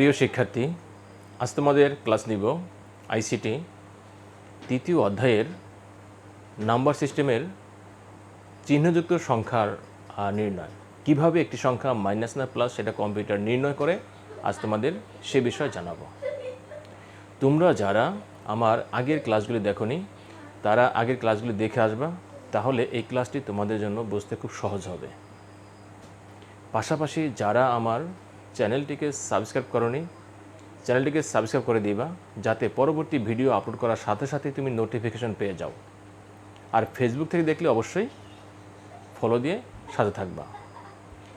প্রিয় শিক্ষার্থী, আজ তোমাদের ক্লাস নিব আইসিটি তৃতীয় অধ্যায়ের নাম্বার সিস্টেমের চিহ্নযুক্ত সংখ্যার নির্ণয়। কীভাবে একটি সংখ্যা মাইনাস না প্লাস সেটা কম্পিউটার নির্ণয় করে, আজ তোমাদের সে বিষয়ে জানাব। তোমরা যারা আমার আগের ক্লাসগুলি দেখোনি, তারা আগের ক্লাসগুলি দেখে আসবা, তাহলে এই ক্লাসটি তোমাদের জন্য বুঝতে খুব সহজ হবে। পাশাপাশি যারা আমার চ্যানেলটিকে সাবস্ক্রাইব করনি, চ্যানেলটিকে সাবস্ক্রাইব করে দিবা, যাতে পরবর্তী ভিডিও আপলোড করার সাথে সাথে তুমি নোটিফিকেশন পেয়ে যাও। আর ফেসবুক থেকে দেখলে অবশ্যই ফলো দিয়ে সাথে থাকবা।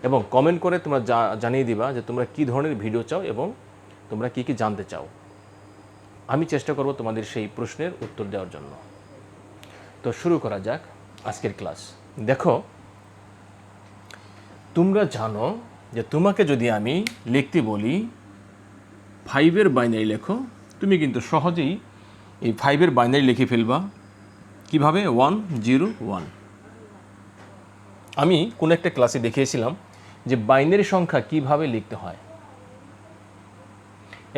এবং কমেন্ট করে তোমরা জানিয়ে দিবা যে তোমরা কী ধরনের ভিডিও চাও এবং তোমরা কী কী জানতে চাও। আমি চেষ্টা করব তোমাদের সেই প্রশ্নের উত্তর দেওয়ার জন্য। তো শুরু করা যাক আজকের ক্লাস দেখো, তোমরা জানো যে তোমাকে যদি আমি লিখতে বলি ফাইভের বাইনারি লেখো, তুমি কিন্তু সহজেই এই ফাইভের বাইনারি লিখে ফেলবা। কীভাবে? ওয়ান জিরো ওয়ান আমি কোনো একটা ক্লাসে দেখিয়েছিলাম যে বাইনারি সংখ্যা কীভাবে লিখতে হয়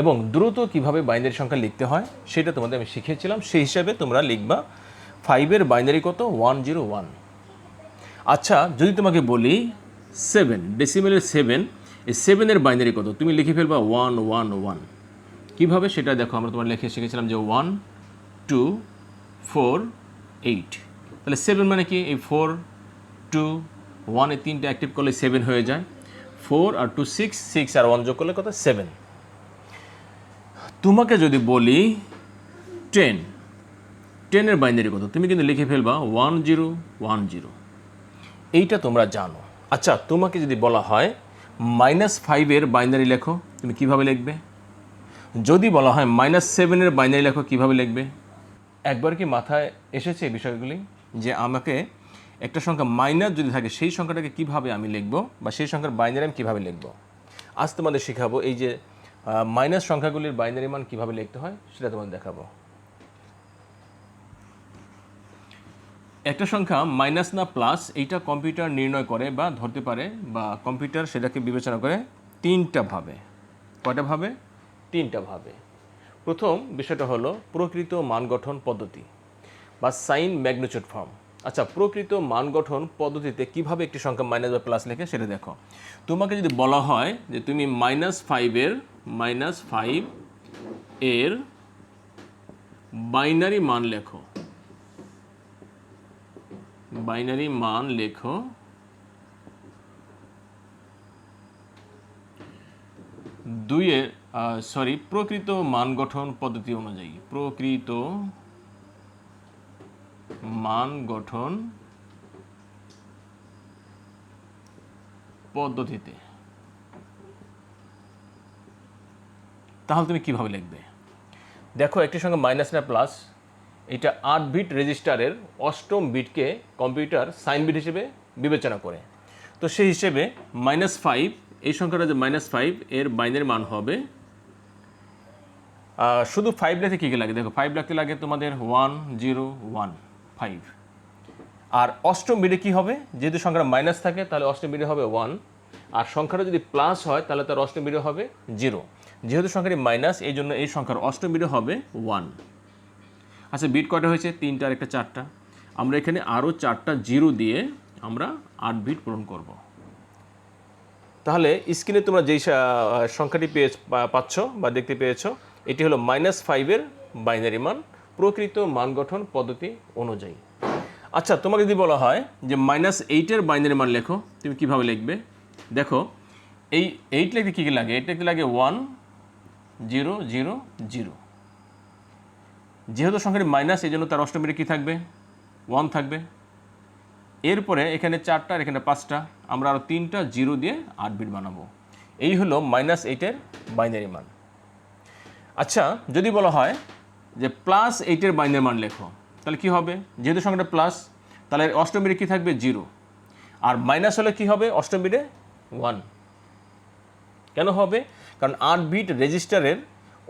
এবং দ্রুত কীভাবে বাইনারি সংখ্যা লিখতে হয়, সেটা তোমাদের আমি শিখিয়েছিলাম। সেই হিসাবে তোমরা লিখবা ফাইভের বাইনারি কত? ওয়ান জিরো ওয়ান আচ্ছা যদি তোমাকে বলি সেভেন ডেসিমেলের সেভেন এই সেভেনের বাইনারি কত? তুমি লিখে ফেলবা ওয়ান ওয়ান ওয়ান কীভাবে? সেটা দেখো, আমরা তোমার লিখে শিখেছিলাম যে ওয়ান টু ফোর এইট তাহলে সেভেন মানে কি? এই ফোর টু ওয়ান তিনটে অ্যাক্টিভ করলে সেভেন হয়ে যায়। ফোর আর টু সিক্স সিক্স আর ওয়ান যোগ করলে কত? সেভেন তোমাকে যদি বলি টেন টেনের বাইনারি কত? তুমি কিন্তু লিখে ফেলবা ওয়ান জিরো ওয়ান জিরো এইটা তোমরা জানো। আচ্ছা তোমাকে যদি বলা হয় মাইনাস ফাইভের বাইনারি লেখো, তুমি কীভাবে লিখবে? যদি বলা হয় মাইনাস সেভেনের বাইনারি লেখো, কীভাবে লিখবে? একবার কি মাথায় এসেছে এই বিষয়গুলি? যে আমাকে একটা সংখ্যা মাইনাস যদি থাকে, সেই সংখ্যাটাকে কীভাবে আমি লিখব বা সেই সংখ্যার বাইনারি আমি কীভাবে লিখব? আজ তোমাদের শেখাবো এই যে মাইনাস সংখ্যাগুলির বাইনারি মান কীভাবে লিখতে হয়, সেটা তোমাদের দেখাবো। একটা সংখ্যা মাইনাস না প্লাস এইটা কম্পিউটার নির্ণয় করে বা ধরতে পারে বা কম্পিউটার সেটাকে বিবেচনা করে তিনটা ভাবে। কয়টা ভাবে? তিনটা ভাবে। প্রথম বিষয়টা হলো প্রকৃত মান গঠন পদ্ধতি বা সাইন ম্যাগনিচিউড ফর্ম আচ্ছা প্রকৃত মান গঠন পদ্ধতিতে কীভাবে একটি সংখ্যা মাইনাস বা প্লাস লেখে সেটা দেখো। তোমাকে যদি বলা হয় যে তুমি মাইনাস ফাইভের মাইনাস ফাইভ এর বাইনারি মান লেখো। বাইনারি মান লেখো। দুইয়ের সরি প্রকৃত মান গঠন পদ্ধতি অনুযায়ী, প্রকৃত মান গঠন পদ্ধতিতে। তাহলে তুমি কীভাবে লিখবে? দেখো একটি সঙ্গে মাইনাস না, প্লাস। এটা আট বিট রেজিস্টারের অষ্টম বিটকে কম্পিউটার সাইন বিট হিসেবে বিবেচনা করে। তো সেই হিসেবে মাইনাস ফাইভ এই সংখ্যাটা যে মাইনাস ফাইভ এর বাইনের মান হবে শুধু ফাইভ লিখতে কী কী লাগে? দেখো ফাইভ লিখতে লাগে তোমাদের ওয়ান জিরো ওয়ান ফাইভ আর অষ্টম বিটে কী হবে? যেহেতু সংখ্যাটা মাইনাস থাকে, তাহলে অষ্টম বিটে হবে ওয়ান আর সংখ্যাটা যদি প্লাস হয়, তাহলে তার অষ্টম বিটে হবে জিরো যেহেতু সংখ্যাটি মাইনাস এই জন্য এই সংখ্যার অষ্টম বিটে হবে ওয়ান আচ্ছা বিট কয়টা হয়েছে? তিনটা আর একটা চারটা। আমরা এখানে আরও চারটা জিরো দিয়ে আমরা আট বিট পূরণ করব। তাহলে স্ক্রিনে তোমরা যেই সংখ্যাটি পেয়ে পাচ্ছ বা দেখতে পেয়েছ, এটি হলো মাইনাস ফাইভের বাইনারি মান, প্রকৃত মান গঠন পদ্ধতি অনুযায়ী। আচ্ছা তোমাকে যদি বলা হয় যে মাইনাস এইটের বাইনারি মান লেখো, তুমি কীভাবে লিখবে? দেখো, এই এইট লিখতে কী কী লাগে? এইট লিখতে লাগে ওয়ান জিরো জিরো জিরো যেহেতু সংখ্যাটি মাইনাস, এই জন্য তার অষ্টমীরে কী থাকবে? ওয়ান থাকবে। এরপরে এখানে চারটা এখানে পাঁচটা, আমরা আরও তিনটা জিরো দিয়ে আট বিট বানাবো। এই হলো মাইনাস এইটের বাইনারি মান। আচ্ছা যদি বলা হয় যে প্লাস এইটের বাইনারি মান লেখো, তাহলে কি হবে? যেহেতু সংখ্যাটা প্লাস, তাহলে অষ্টমীরে কী থাকবে? জিরো। আর মাইনাস হলে কি হবে? অষ্টমীরে ওয়ান। কেন হবে? কারণ আট বিট রেজিস্টারের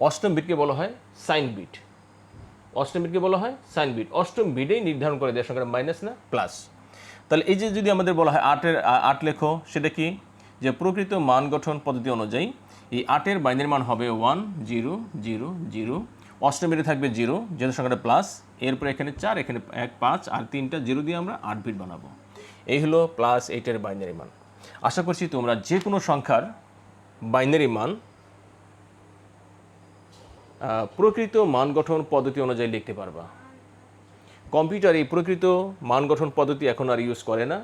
অষ্টম বিটকে বলা হয় সাইন বিট। অষ্টম বিটকে বলা হয় সাইন বিট। অষ্টম বিটেই নির্ধারণ করে দেয় সংখ্যাটা মাইনাস না প্লাস তাহলে এই যে যদি আমাদের বলা হয় আটের আট লেখো, সেটা কি? যে প্রকৃত মান গঠন পদ্ধতি অনুযায়ী এই আটের বাইনের মান হবে ওয়ান জিরো জিরো জিরো অষ্টমীতে থাকবে জিরো যেহেতু সংখ্যাটা প্লাস এরপরে এখানে চার, এখানে এক, পাঁচ, আর তিনটা জিরো দিয়ে আমরা আট বিট বানাবো। এই হলো প্লাস এইটের বাইনারি মান। আশা করছি তোমরা যে কোনো সংখ্যার বাইনারি মান প্রকৃত মান গঠন পদ্ধতি অনুযায়ী লিখতে পারবা। কম্পিউটার এই প্রকৃত মান গঠন পদ্ধতি এখন আর ইউজ করে না,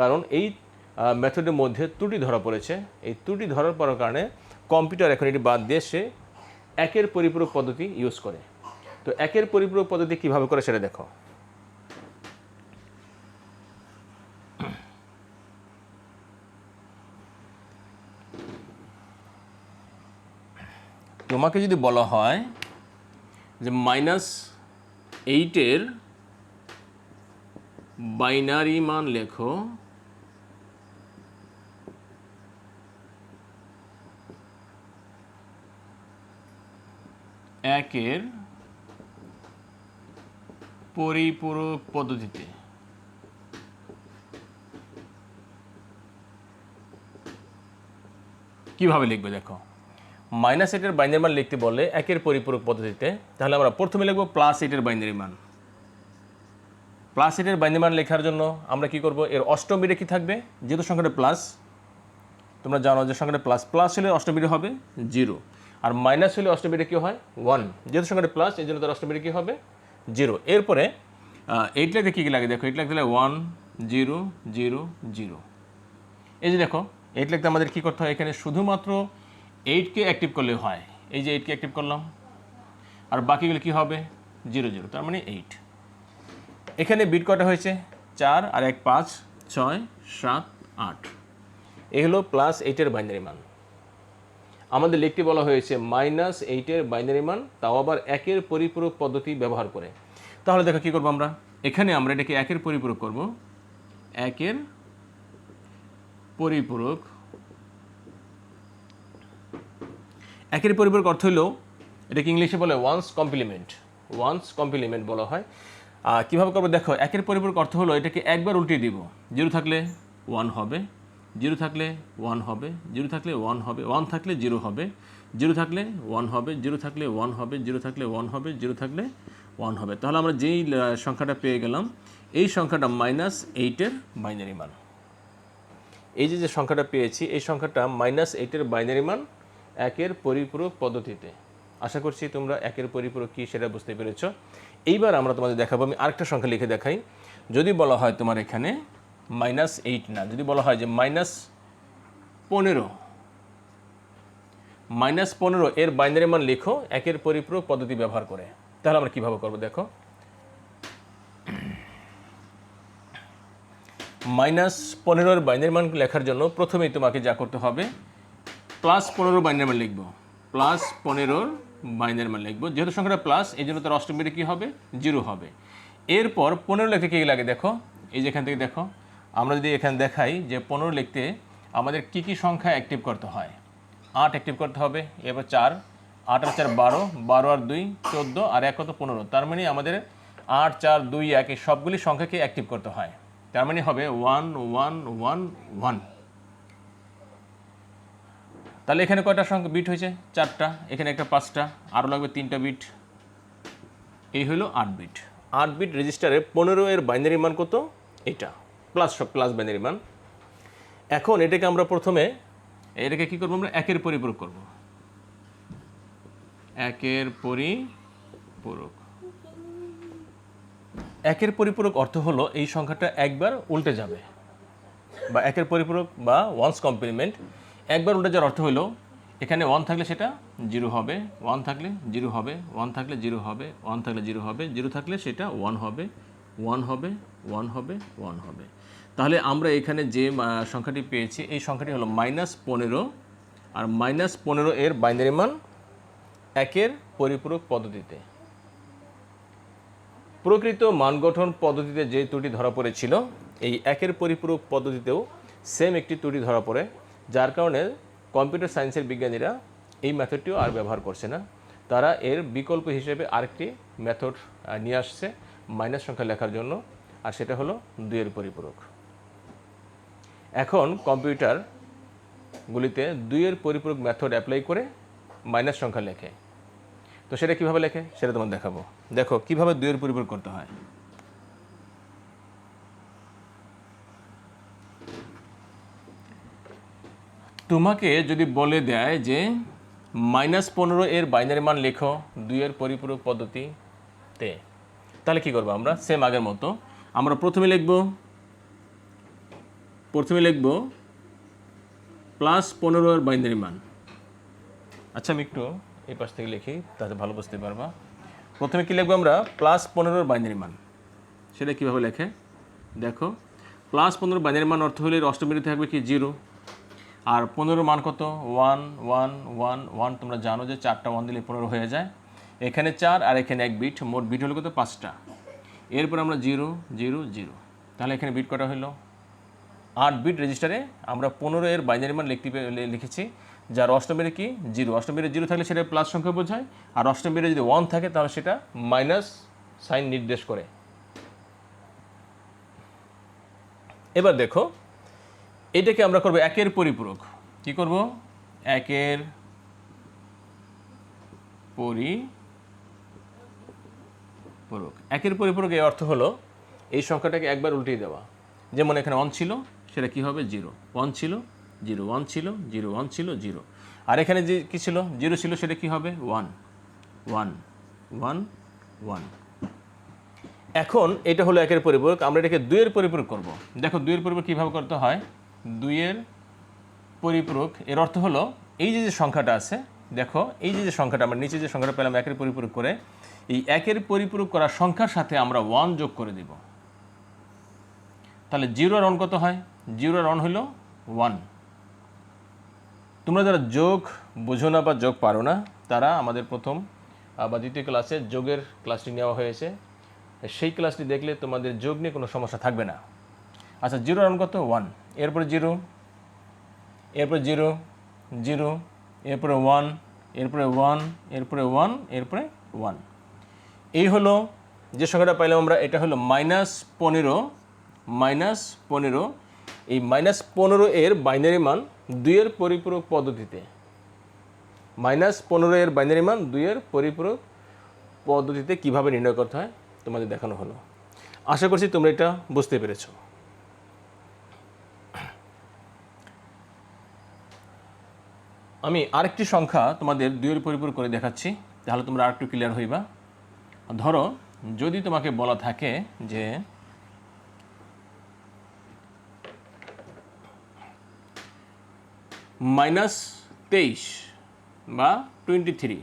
কারণ এই মেথডের মধ্যে ত্রুটি ধরা পড়েছে। এই ত্রুটি ধরার পড়ার কারণে কম্পিউটার এখন এটি বাদ দিয়ে সে একের পরিপূরক পদ্ধতি ইউজ করে। তো একের পরিপূরক পদ্ধতি কীভাবে করে সেটা দেখো। তোমাকে যদি বলা হয় যে মাইনাস এইটের বাইনারি মান লেখো একের পরিপূরক পদ্ধতিতে। কীভাবে লিখবে দেখো? মাইনাস এইটের বাইনারি মান লিখতে বললে একের পরিপূরক পদ্ধতিতে, তাহলে আমরা প্রথমে লিখব প্লাস এইটের বাইনারি মান। প্লাস এইটের বাইনারি মান লেখার জন্য আমরা কি করব? এর অষ্টম বিটে কি থাকবে? যেহেতু সংখ্যাটা প্লাস তোমরা জানো যে সংখ্যাটা প্লাস প্লাস হলে অষ্টম বিটে হবে জিরো আর মাইনাস হলে অষ্টম বিটে কী হয়? ওয়ান যেহেতু সংখ্যাটা প্লাস এই জন্য তার অষ্টম বিটে কী হবে? জিরো এরপরে এইট লিখতে কী কী লাগে? দেখো এইট লিখতে ওয়ান জিরো জিরো জিরো এই যে দেখো এইট লিখতে আমাদের কী করতে হয়? এখানে শুধুমাত্র এইটকে অ্যাক্টিভ করলে হয়। এই যে এইটকে অ্যাক্টিভ করলাম। আর বাকিগুলো কী হবে? জিরো জিরো তার মানে এইট এখানে বিট কটা হয়েছে? চার আর এক পাঁচ, ছয়, সাত, আট। এই হলো প্লাস এইটের বাইনারি মান। আমাদের লিখতে বলা হয়েছে মাইনাস এইটের বাইনারি মান, তাও আবার একের পরিপূরক পদ্ধতি ব্যবহার করে। তাহলে দেখো কী করব আমরা? এখানে আমরা এটাকে একের পরিপূরক করব। একের পরিপূরক একের পরিপূরক অর্থ হলো, এটাকে ইংলিশে বলে ওয়ান্স কমপ্লিমেন্ট ওয়ান্স কমপ্লিমেন্ট বলা হয়। কীভাবে করব? দেখো, একের পরিপূরক অর্থ হলো, এটাকে একবার উল্টিয়ে দিব। জিরো থাকলে ওয়ান হবে, জিরো থাকলে ওয়ান হবে, জিরো থাকলে ওয়ান হবে ওয়ান থাকলে জিরো হবে, জিরো থাকলে ওয়ান হবে, জিরো থাকলে ওয়ান হবে, জিরো থাকলে ওয়ান হবে, জিরো থাকলে ওয়ান হবে। তাহলে আমরা যেই সংখ্যাটা পেয়ে গেলাম, এই সংখ্যাটা মাইনাস এইটের বাইনারি মান। এই যে যে সংখ্যাটা পেয়েছি, এই সংখ্যাটা মাইনাস এইটের বাইনারি মান একের পরিপূরক পদ্ধতিতে। আশা করছি তোমরা একের পরিপূরক কী সেটা বুঝতে পেরেছ। এইবার আমরা তোমাদের দেখাবো, আমি আরেকটা সংখ্যা লিখে দেখাই। যদি বলা হয় তোমার এখানে মাইনাস এইট না, যদি বলা হয় যে মাইনাস পনেরো মাইনাস পনেরো, এর বাইনারি মান লেখো, একের পরিপূরক পদ্ধতি ব্যবহার করে। তাহলে আমরা কীভাবে করব দেখো। মাইনাস পনেরোর বাইনারি মান লেখার জন্য প্রথমেই তোমাকে যা করতে হবে প্লাস পনেরো বাইনারি মান লিখব। প্লাস পনেরোর বাইনারি মান লিখব। যেহেতু সংখ্যাটা প্লাস এই জন্য তার অষ্টমীতে কী হবে? জিরো হবে। এরপর পনেরো লিখতে কী লাগে দেখো? এই যে এখান থেকে দেখো, আমরা যদি এখানে দেখাই যে পনেরো লিখতে আমাদের কী কী সংখ্যা অ্যাক্টিভ করতে হয়? আট অ্যাক্টিভ করতে হবে, এরপর চার, আট আর চার বারো বারো আর দুই, চোদ্দ, আর এক কত পনেরো। তার মানে আমাদের আট, চার, দুই, এক, এই সবগুলি সংখ্যাকে অ্যাক্টিভ করতে হয়। তার মানে হবে ওয়ান ওয়ান ওয়ান ওয়ান তাহলে এখানে কয়টা সংখ্যা বিট হয়েছে? চারটা এখানে একটা পাঁচটা আরও লাগবে তিনটা বিট এই হলো আট বিট আট বিট রেজিস্টারে পনেরো এর বাইনারি মান কত? এটা প্লাস সব প্লাস বাইনারি মান। এখন এটাকে আমরা প্রথমে এটাকে কি করব আমরা? একের পরিপূরক করব। একের পরিপূরক। একের পরিপূরক অর্থ হলো এই সংখ্যাটা একবার উল্টে যাবে। বা একের পরিপূরক বা ওয়ান্স কমপ্লিমেন্ট একবার উল্টে যাওয়ার অর্থ হলো, এখানে ওয়ান থাকলে সেটা জিরো হবে ওয়ান থাকলে জিরো হবে ওয়ান থাকলে জিরো হবে ওয়ান থাকলে জিরো হবে জিরো থাকলে সেটা ওয়ান হবে ওয়ান হবে ওয়ান হবে ওয়ান হবে। তাহলে আমরা এখানে যে সংখ্যাটি পেয়েছি, এই সংখ্যাটি হলো মাইনাস পনেরো, আর মাইনাস পনেরো এর বাইনারি মান একের পরিপূরক পদ্ধতিতে। প্রকৃত মান গঠন পদ্ধতিতে যে ত্রুটি ধরা পড়েছিল, এই একের পরিপূরক পদ্ধতিতেও সেম একটি ত্রুটি ধরা পড়ে। যার কারণে কম্পিউটার সায়েন্সের বিজ্ঞানীরা এই মেথডটিও আর ব্যবহার করছে না। তারা এর বিকল্প হিসেবে আরেকটি মেথড নিয়ে আসছে মাইনাস সংখ্যা লেখার জন্য, আর সেটা হলো দুইয়ের পরিপূরক। এখন কম্পিউটার সংখ্যাগুলিতে দুইয়ের পরিপূরক মেথড অ্যাপ্লাই করে মাইনাস সংখ্যা লেখে। তো সেটা কীভাবে লেখে? সেটা তোমার দেখাবো। দেখো, কীভাবে দুইয়ের পরিপূরক করতে হয়? তোমাকে যদি বলে দেয় যে মাইনাস পনেরো এর বাইনারি মান লেখো দুইয়ের পরিপূরক পদ্ধতিতে তাহলে কি করব আমরা? সেম আগের মতো। আমরা প্রথমে লিখব প্রথমে লিখব প্লাস পনেরো এর বাইনারি মান। আচ্ছা আমি একটু এই পাশ থেকে লিখি তাতে ভালো বুঝতে পারবা। প্রথমে কি লিখব আমরা? প্লাস পনেরোর বাইনারি মান। সেটা কীভাবে লেখে? দেখো প্লাস পনেরো বাইনারি মান অর্থ হলে অষ্টমীতে থাকবে কি? জিরো আর পনেরো মান কত? One one one one. তোমরা জানো যে চারটা ওয়ান দিলে পনেরো হয়ে যায়। এখানে চার আর এখানে এক বিট। মোট বিট হলো কত? পাঁচটা। এরপর আমরা জিরো জিরো জিরো। তাহলে এখানে বিট কটা হলো? আট বিট রেজিস্টারে আমরা পনেরো এর বাইনারি মান লিখতে লিখেছি। যার অষ্টমীরে কি? জিরো। অষ্টমীরে জিরো থাকলে সেটা প্লাস সংখ্যা বোঝায়। আর অষ্টমীরে যদি ওয়ান থাকে, তাহলে সেটা মাইনাস সাইন নির্দেশ করে। এবার দেখো এটাকে আমরা করব একের পরিপূরক। কি করব? একের পরিপূরক। একের পরিপূরক এর অর্থ হলো, এই সংখ্যাটাকে একবার উল্টিয়ে দেওয়া। যেমন এখানে ওয়ান ছিল, সেটা কি হবে? জিরো ওয়ান ছিল জিরো ওয়ান ছিল জিরো ওয়ান ছিল জিরো আর এখানে যে কি ছিল? জিরো ছিল, সেটা কি হবে? ওয়ান ওয়ান ওয়ান ওয়ান এখন এটা হলো একের পরিপূরক, আমরা এটাকে দুইয়ের পরিপূরক করব। দেখো দুইয়ের পরিপূরক কীভাবে করতে হয়? দুইয়ের পরিপূরক, এর অর্থ হলো এই যে যে সংখ্যাটা আছে, দেখো, এই যে যে সংখ্যাটা, আমরা নিচে যে সংখ্যাটা পেলাম, একের পরিপূরক করে, এই একের পরিপূরক করার সংখ্যার সাথে আমরা ওয়ান যোগ করে দিব। তাহলে জিরো আর অন কত হয়? জিরো আর অন হলো ওয়ান তোমরা যারা যোগ বোঝো না বা যোগ পারো না, তারা আমাদের প্রথম বা দ্বিতীয় ক্লাসে যোগের ক্লাসটি নেওয়া হয়েছে। সেই ক্লাসটি দেখলে তোমাদের যোগ নিয়ে কোনো সমস্যা থাকবে না। আচ্ছা জিরো রান কত? ওয়ান এরপরে জিরো এরপরে জিরো জিরো, এরপরে ওয়ান এরপরে ওয়ান এরপরে ওয়ান এরপরে ওয়ান। এই হলো যে সংখ্যাটা পাইলাম আমরা, এটা হলো মাইনাস পনেরো মাইনাস পনেরো। এই মাইনাস পনেরো এর বাইনারি মান দুইয়ের পরিপূরক পদ্ধতিতে। মাইনাস পনেরো এর বাইনারি মান দুইয়ের পরিপূরক পদ্ধতিতে কীভাবে নির্ণয় করতে হয়, তোমাদের দেখানো হলো। আশা করছি তোমরা এটা বুঝতে পেরেছ। আমি আরেকটি সংখ্যা তোমাদের দুইয়ের পরিপূরক করে দেখাচ্ছি, তাহলে তোমরা আরেকটু ক্লিয়ার হইবা। ধরো, যদি তোমাকে বলা থাকে যে মাইনাস তেইশ বা twenty three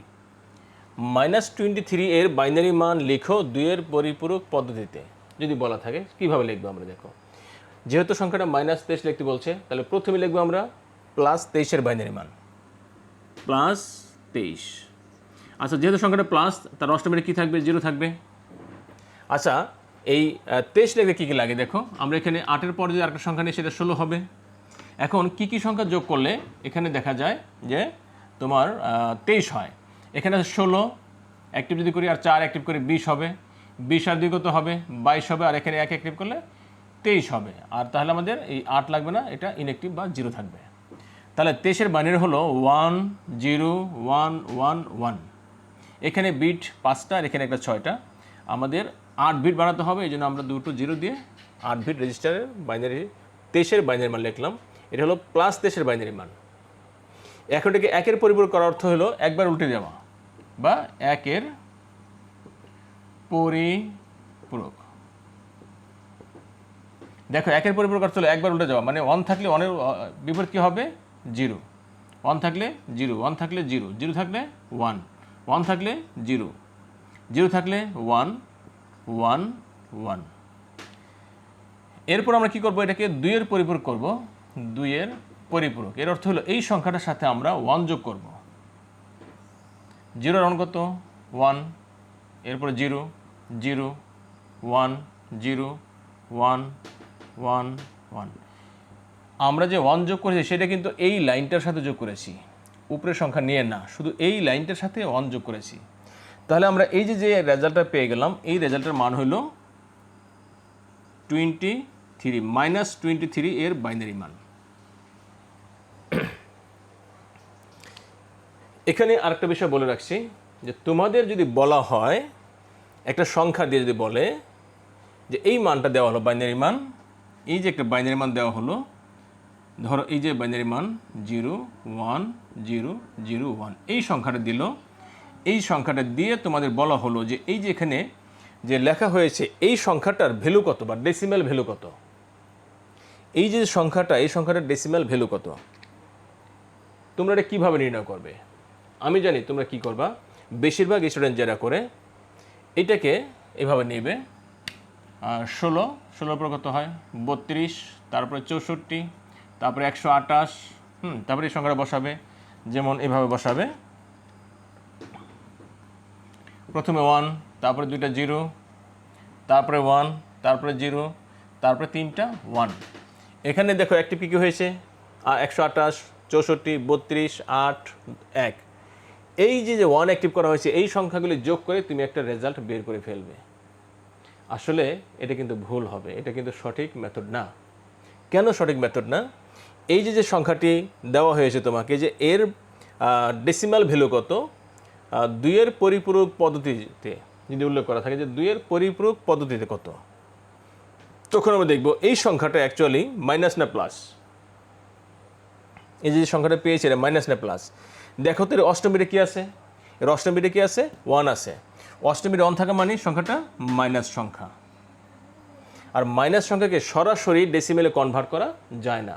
minus twenty three এর বাইনারি মান লিখো দুইয়ের পরিপূরক পদ্ধতিতে। যদি বলা থাকে, কীভাবে লিখব আমরা দেখো। যেহেতু সংখ্যাটা মাইনাস তেইশ লিখতে বলছে, তাহলে প্রথমে লিখব আমরা প্লাস তেইশের বাইনারি মান। প্লাস তেইশ। আচ্ছা যেহেতু সংখ্যাটা প্লাস, তার অষ্টমের কী থাকবে? জিরো থাকবে। আচ্ছা এই তেইশ লিখে কী কী লাগে? দেখো, আমরা এখানে আটের পর যদি আরেকটা সংখ্যা নিই, সেটা ষোলো হবে। এখন কি কি সংখ্যা যোগ করলে এখানে দেখা যায় যে তোমার তেইশ হয়। এখানে ষোলো অ্যাক্টিভ যদি করি, আর চার অ্যাক্টিভ করি বিশ হবে। বিশ আর দুই কত হবে? বাইশ হবে। আর এখানে এক অ্যাক্টিভ করলে তেইশ হবে। আর তাহলে আমাদের এই আট লাগবে না, এটা ইনঅ্যাক্টিভ বা জিরো থাকবে। তাহলে তেইশের বাইনারি হলো one zero one one one. এখানে বিট পাঁচটা আর এখানে একটা ছয়টা। আমাদের আট বিট বানাতে হবে, এই জন্য আমরা দুটো জিরো দিয়ে আট বিট রেজিস্টারের বাইনারি, তেইশের বাইনারি মান লিখলাম। এটা হলো প্লাস তেইশের বাইনারি মান। এখন এটাকে একের পরিপূরক করার অর্থ হলো একবার উল্টে দেওয়া বা একের পরিপূরক। দেখো, একের পরিপূরক অর্থ হলো একবার উল্টে যাওয়া মানে ওয়ান থাকলে অনের বিপরীত কী হবে? জিরো। ওয়ান থাকলে জিরো, ওয়ান থাকলে জিরো জিরো থাকলে ওয়ান ওয়ান থাকলে জিরো জিরো থাকলে ওয়ান ওয়ান ওয়ান। এরপর আমরা কি করব? এটাকে দুইয়ের পরিপূরক করব। দুইয়ের পরিপূরক। এর অর্থ হলো এই সংখ্যাটার সাথে আমরা ওয়ান যোগ করব। জিরো রাউন্ড কত? ওয়ান। এরপরে zero zero, one zero, one one one. আমরা যে ওয়ান যোগ করেছি, সেটা কিন্তু এই লাইনটার সাথে যোগ করেছি। উপরের সংখ্যা নিয়ে না, শুধু এই লাইনটার সাথে ওয়ান যোগ করেছি। তাহলে আমরা এই যে যে রেজাল্টটা পেয়ে গেলাম, এই রেজাল্টের মান হলো twenty three minus twenty three এর বাইনারি মান। এখানে আরেকটা বিষয় বলে রাখছি, যে তোমাদের যদি বলা হয়, একটা সংখ্যা দিয়ে যদি বলে, যে এই মানটা দেওয়া হলো বাইনারি মান, এই যে একটা বাইনারি মান দেওয়া হলো ধরো এই যে বাইনারি মান zero, one, zero zero, one. এই সংখ্যাটা দিল। এই সংখ্যাটা দিয়ে তোমাদের বলা হলো যে এই যে এখানে যে লেখা হয়েছে, এই সংখ্যাটার ভ্যালু কত বা ডেসিমেল ভ্যালু কত? এই যে সংখ্যাটা, এই সংখ্যাটার ডেসিমেল ভ্যালু কত? তোমরা এটা কীভাবে নির্ণয় করবে? আমি জানি তোমরা কি করবা। বেশিরভাগ স্টুডেন্ট যারা করে, এটাকে এভাবে নেবে। ষোলো, ষোলোর পর কত হয়? বত্রিশ, তারপরে চৌষট্টি তারপরে একশো আটাশ হুম, তারপরে এই সংখ্যাটা বসাবে, যেমন এভাবে বসাবে। প্রথমে ওয়ান তারপরে দুইটা জিরো, তারপরে ওয়ান তারপরে জিরো, তারপরে তিনটা ওয়ান এখানে দেখো একটি কী হয়েছে? একশো আঠাশ, চৌষট্টি, বত্রিশ, আট, এক। এই যে যে ওয়ান অ্যাক্টিভ করা হয়েছে, এই সংখ্যাগুলি যোগ করে তুমি একটা রেজাল্ট বের করে ফেলবে। আসলে এটা কিন্তু ভুল হবে, এটা কিন্তু সঠিক মেথড না। কেন সঠিক মেথড না? এই যে যে সংখ্যাটি দেওয়া হয়েছে তোমাকে, যে এর ডেসিমাল ভ্যালু কত? দুইয়ের পরিপূরক পদ্ধতিতে যদি উল্লেখ করা থাকে, যে দুইয়ের পরিপূরক পদ্ধতিতে কত? তখন আমরা দেখব এই সংখ্যাটা অ্যাকচুয়ালি মাইনাস না প্লাস এই যে সংখ্যাটা পেয়েছে এটা মাইনাস না প্লাস দেখো তো এর অষ্টমীতে কী আছে? এর অষ্টমীতে কী আছে? ওয়ান আছে। অষ্টমীতে ওয়ান থাকা মানে সংখ্যাটা মাইনাস সংখ্যা। আর মাইনাস সংখ্যাকে সরাসরি ডেসিমেলে কনভার্ট করা যায় না।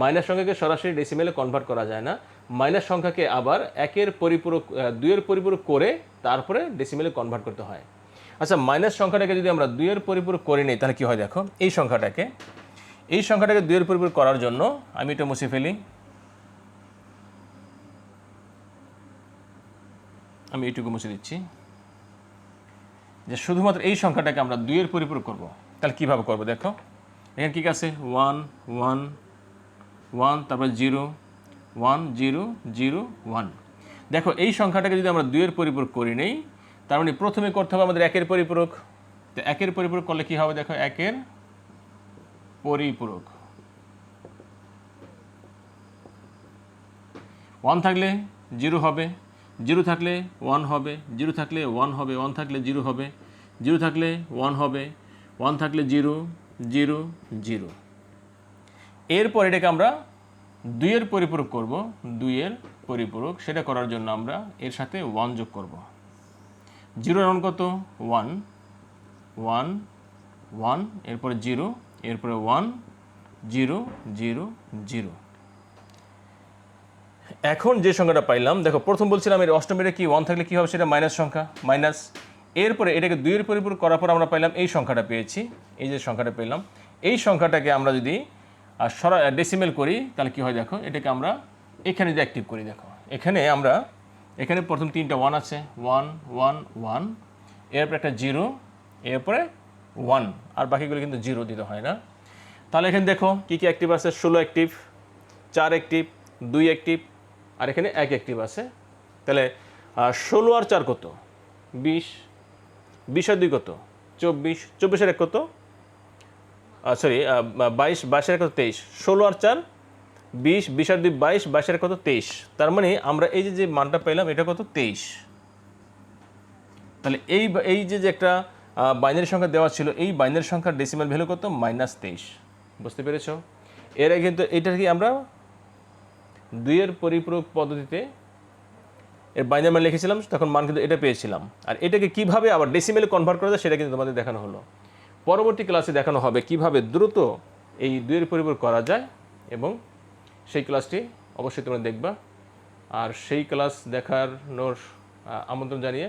মাইনাস সংখ্যাকে সরাসরি ডেসিমেলে কনভার্ট করা যায় না। মাইনাস সংখ্যাকে আবার একের পরিপূরক দুইয়ের পরিপূরক করে তারপরে ডেসিমেলে কনভার্ট করতে হয়। আচ্ছা মাইনাস সংখ্যাটাকে যদি আমরা দুইয়ের পরিপূরক করে নিই, তাহলে কী হয় দেখো? এই সংখ্যাটাকে এই সংখ্যাটাকে দুইয়ের পরিপূরক করার জন্য আমি এটা মুছে ফেলি। আমি এইটুকু মুছে দিচ্ছি। যে শুধুমাত্র এই সংখ্যাটাকে আমরা দুইয়ের পরিপূরক করব, তাহলে কীভাবে করব দেখো? এখানে কী আছে? ওয়ান ওয়ান ওয়ান, তারপর zero, one, zero zero, one. দেখো, এই সংখ্যাটাকে যদি আমরা দুইয়ের পরিপূরক করি নেই, তার মানে প্রথমে করতে হবে আমাদের একের পরিপূরক। তো একের পরিপূরক করলে কী হবে? দেখো, একের পরিপূরক। ওয়ান থাকলে জিরো হবে, জিরো থাকলে ওয়ান হবে, জিরো থাকলে ওয়ান হবে, ওয়ান থাকলে জিরো হবে, জিরো থাকলে ওয়ান হবে, ওয়ান থাকলে জিরো জিরো জিরো। এরপর এটাকে আমরা দুইয়ের পরিপূরক করব, দুইয়ের পরিপূরক। সেটা করার জন্য আমরা এর সাথে ওয়ান যোগ করব। জিরো রাউন্ড কত? ওয়ান ওয়ান ওয়ান এরপরে জিরো এরপরে ওয়ান জিরো জিরো জিরো এখন যে সংখ্যাটা পাইলাম, দেখো, প্রথম বলছিলাম এর অষ্টমীটা কি? ওয়ান থাকলে কী হবে সেটা? মাইনাস সংখ্যা মাইনাস এরপরে এটাকে দুইয়ের পরিপূরক করার পর আমরা পাইলাম এই সংখ্যাটা পেয়েছি, এই যে সংখ্যাটা পেলাম, এই সংখ্যাটাকে আমরা যদি সরা ডেসিমেল করি, তাহলে কী হয় দেখো, এটাকে আমরা এখানে যদি অ্যাক্টিভ করি, দেখো। এখানে আমরা, এখানে প্রথম তিনটা ওয়ান আছে ওয়ান ওয়ান ওয়ান এরপরে একটা জিরো এরপরে ওয়ান আর বাকিগুলো কিন্তু জিরো দিতে হয় না। তাহলে এখানে দেখো, কী কী অ্যাক্টিভ আছে? ষোলো অ্যাক্টিভ চার অ্যাক্টিভ দুই অ্যাক্টিভ আর এখানে এক অ্যাক্টিভ আছে। তাহলে ষোলো আর চার কত? বিশ বিশ আর দুই কত? চব্বিশ, চব্বিশের এক কত? সরি বাইশ, বাইশের কত তেইশ? ষোলো আর চার, বিশ বিশ আর দুই, বাইশ, বাইশের কত তেইশ? তার মানে আমরা এই যে যে মানটা পেলাম এটা কত তেইশ? তাহলে এই এই যে যে একটা বাইনারি সংখ্যা দেওয়া ছিল, এই বাইনারি সংখ্যার ডেসিমাল ভ্যালু কত? মাইনাস তেইশ। বুঝতে পেরেছ? এর আগে কিন্তু এটা কি আমরা দুইয়ের পরিপূরক পদ্ধতিতে এর বাইনারি মান লিখেছিলাম, তখন মান কিন্তু এটা পেয়েছিলাম। আর এটাকে কীভাবে আবার ডেসিমেলে কনভার্ট করা যায়, সেটা কিন্তু তোমাদের দেখানো হলো। পরবর্তী ক্লাসে দেখানো হবে কীভাবে দ্রুত এই দুয়ের পরিবর করা যায় এবং সেই ক্লাসটি অবশ্যই তোমরা দেখবা। আর সেই ক্লাস দেখানোর আমন্ত্রণ জানিয়ে